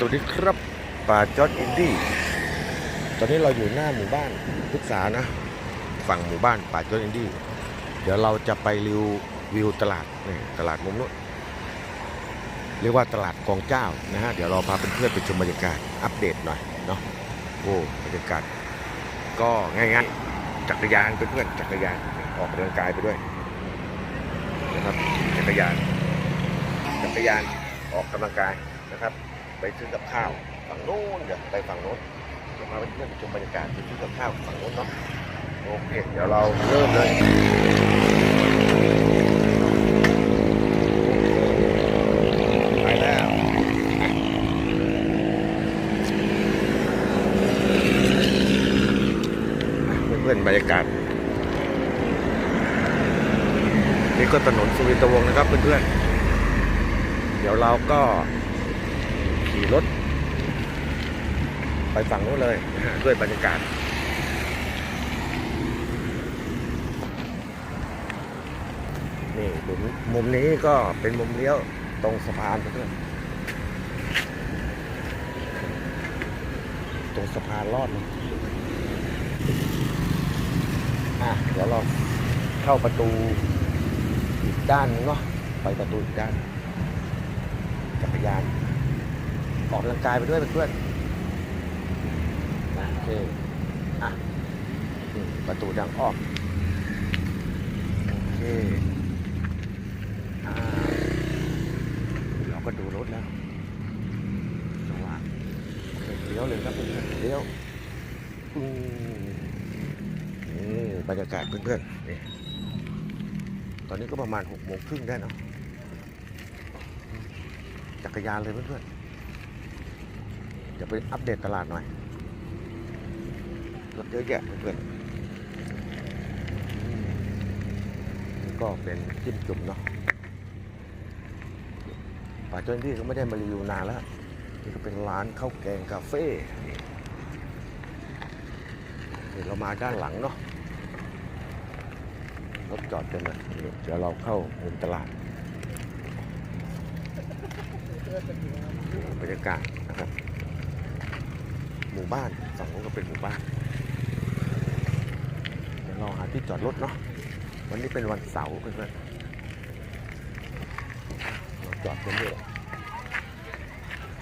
สวัสดีครับป่าจอดอินดี้ตอนนี้เราอยู่หน้าหมู่บ้านพุทธานะ ฝั่งหมู่บ้านป่าจอดอินดี้เดี๋ยวเราจะไปรีวิวตลาดนี่ตลาดมุมนู้นเรียกว่าตลาดกองเจ้านะฮะเดี๋ยวเราพาเพื่อนๆไปชมบรรยากาศอัปเดตหน่อยเนาะโอ้บรรยากาศก็ง่ายๆจักรยานเพื่อนๆจักรยานออกกำลังกายไปด้วยนะครับจักรยานจักรยานออกกำลังกายนะครับ ไปซื้อกับข้าวฝั่งโน้นเดี๋ยวไปฝั่งโน้นเดี๋ยวพาเพื่อนชมบรรยากาศไปซื้อกับข้าวฝั่งโน้นเนาะโอเคเดี๋ยวเราเริ่มเลยไปแล้วเพื่อนๆบรรยากาศนี่ก็ถนนสุวินทวงศ์นะครับเพื่อนๆเดี๋ยวเราก็ขี่รถ ไปฝั่งนู้นเลยด้วยบรรยากาศนี่มุมมุมนี้ก็เป็นมุมเลี้ยวตรงสะพานเพื่อนตรงสะพานลอดอะเดี๋ยวเราเข้าประตูอีกด้านนึงเนาะไปประตูอีกด้านจักรยานออกกำลังกายไปด้วยเพื่อน นะโอเคอะประตูดังออกโอเคอ่าเราก็ดูรถแล้วสว่างเคเลี้ยวเลยครับเพื่อนเลี้ยวอืมนี่บรรยากาศเพื่อนๆนี่ตอนนี้ก็ประมาณหกโมงครึ่งได้เนาะจักรยานเลยเพื่อนๆเดี๋ยวไปอัปเดตตลาดหน่อย รถเยอะแยะเพื่อนก็เป็นจิ้มจุ่มเนาะป่าเจ้าหน้าที่ก็ไม่ได้มารีวิวนานแล้วนี่ก็เป็นร้านข้าวแกงคาเฟ่เดี๋ยวเรามาด้านหลังเนาะรถจอดเต็มเลยเดี๋ยวเราเข้ามุมตลาดบรรยากาศนะครับ มู่บ้านฝั่งนู้นก็เป็นหมู่บ้านเดี๋ยวเราหาที่จอดรถเนาะวันนี้เป็นวันเสาร์เพื่อนๆเราจอดกันด้วย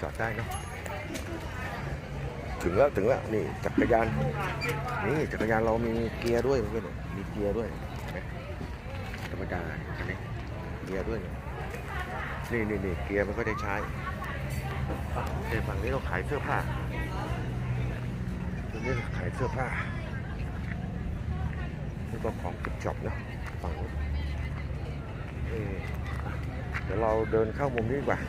จอดได้เนาะถึงแล้วถึงแล้วนี่จักรยานนี่จักรยานเรามีเกียร์ด้วยเพื่อนๆมีเกียร์ด้วยธรรมดาอันนี้เกียร์ด้วยนี่นี่นี่เกียร์ม่ค่อยได้ใช้ในฝั่งนี้เราขายเสื้อผ้า นี้เราขายเสื้อผ้านี่ก็ของกิฟช็อปนะฝั่งนู้นเดี๋ยวเราเดินเข้ามุมนี้ดีกว่า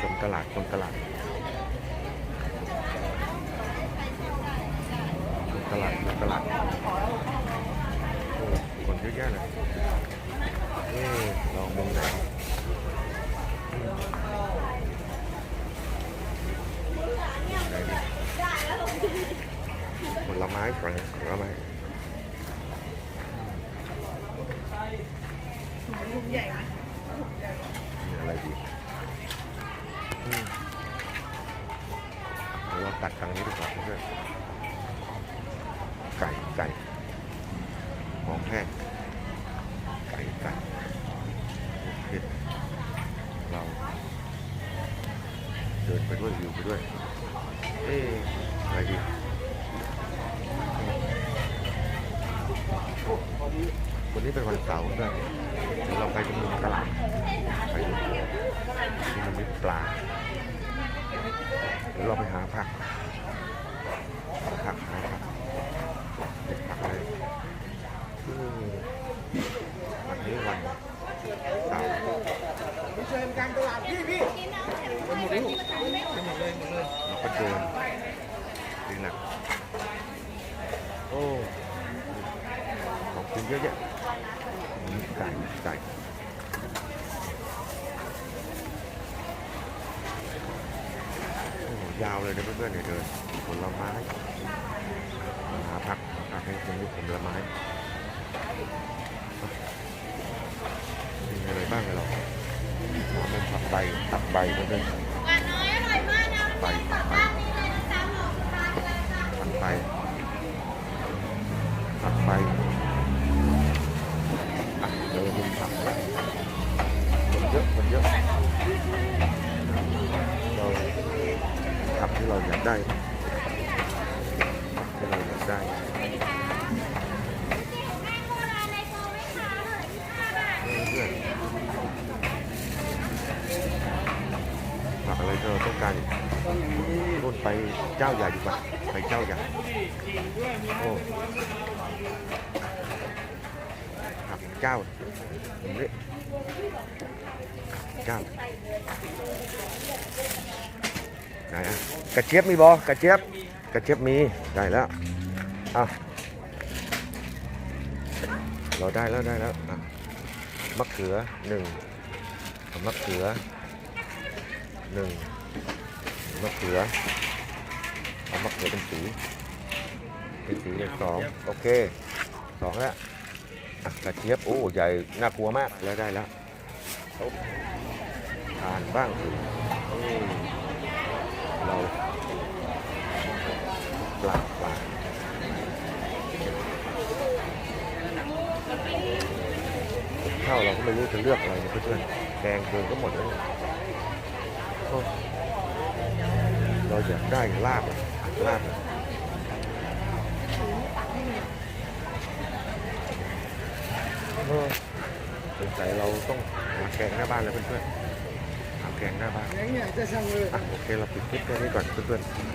ชมตลาดชมตลาดชมตลาดชมตลาดโอ้คนเยอะแยะเลยเอ๊ะลองมุมไหน ผลไม้ฝรั่งผลไม้มีอะไรดีอืมเดี๋ยวเราตัดทางนี้ดีกว่าเพื่อนไก่ไก่หอมแห้งไก่ไก่โอเคเราเดินไปด้วยวิวไปด้วย เอ๊ะอะไรดีวันนี้เป็นวันเสาร์ด้วยเดี๋ยวเราไปที่มุมตลาดไปดูที่มันมีปลาเดี๋ยวเราไปหาผักหาผักหาผักเด็ดผักเลยอืมวันนี้วันเสาร์เชิญกลางตลาดพี่พี่เรา ก็เดินดีหนัก โอ้ของกินเยอะแยะมีไก่ไก่โอ้ยาวเลยนะเพื่อนๆเนี่ยเดินผลไม้หาผักผักให้ตรงนี้ผลไม้มีอะไรบ้างเลยเราเป็นผักใบผักใบเพื่อนวานน้อยอร่อยมากนะ ๆใบผักใบ บ้านนี้เลยนะจ๊ะหมอทานเลยค่ะ ผักใบ ผักใบอะเดี๋ยวดูผักนะคนเยอะคนเยอะเราผักที่เราอยากได้ที่เราอยากได้แม่โบราณในโซไหมคะเหลือยี่สิบห้าบาทเพื่อนผักอะไรที่เราต้องการรุ่นไปเจ้าใหญ่ดีกว่าไปเจ้าใหญ่โอ้ ผักเจ้าเรียกเจ้าไหนอะกระเจี๊ยบมีบอกระเจี๊ยบกระเจี๊ยบมีได้แล้วอะเราได้แล้วได้แล้วอะมะเขือหนึ่งมะเขือหนึ่งมะเขือเอามะเขือเป็นสี เป็นสีเลยสองโอเคสองแล้วอะกระเจี๊ยบโอ้ใหญ่น่ากลัวมากแล้วได้แล้วเอาทานบ้างสิอืมเราปลาปลาข้าวเราก็ไม่รู้จะเลือกอะไรนะเพื่อนๆแกงเกินก็หมดแล้วเนี่ยโอ้เราอยากได้ลาบอะลาบอะเออ สงสัยเราต้องหาแกงหน้าบ้านแล้วเพื่อนๆหาแกงหน้าบ้านอะโอเคเราปิดคลิปแค่นี้ก่อนเพื่อนๆ